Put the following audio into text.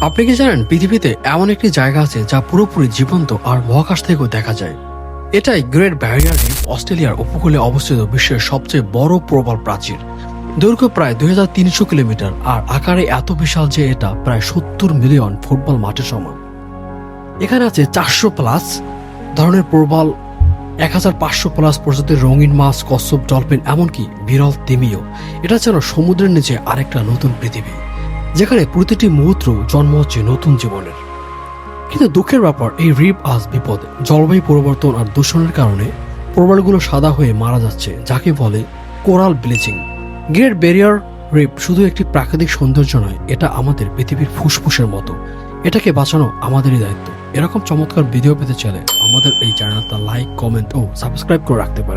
আপনি কি জানেন, পৃথিবীতে এমন একটি জায়গা আছে যা পুরোপুরি জীবন্ত আর মহাকাশ থেকেও দেখা যায়? এটাই গ্রেট ব্যারিয়ার রিফ অস্ট্রেলিয়ার উপকূলে অবস্থিত বিশ্বের সবচেয়ে বড় প্রবল প্রাচীর। দৈর্ঘ্য প্রায় দুই কিলোমিটার আর আকারে এত বিশাল যে এটা প্রায় সত্তর মিলিয়ন ফুটবল মাঠের সমান। এখানে আছে চারশো প্লাস ধরনের প্রবল, এক হাজার পাঁচশো প্লাস প্রজাতির রঙিন মাছ, কচ্ছপ, ডলফিন, এমনকি বিরল তিমিও। এটা যেন সমুদ্রের নিচে আরেকটা নতুন পৃথিবী। যেখানে প্রতিটি মুহূর্ত জন্ম হচ্ছে নতুন জীবনের। কিন্তু দুঃখের ব্যাপার, এই রিপ আজ বিপদে, জলবায়ু পরিবর্তন আর দূষণের কারণে প্রবালগুলো সাদা হয়ে মারা যাচ্ছে, যাকে বলে coral bleaching. Great barrier reef শুধু একটি প্রাকৃতিক সৌন্দর্য নয়, এটা আমাদের পৃথিবীর ফুসফুসের মতো। এটাকে বাঁচানো আমাদেরই দায়িত্ব। এরকম চমৎকার ভিডিও পেতে চাইলে আমাদের এই চ্যানেলটা লাইক কমেন্ট ও সাবস্ক্রাইব করে রাখতে পারেন।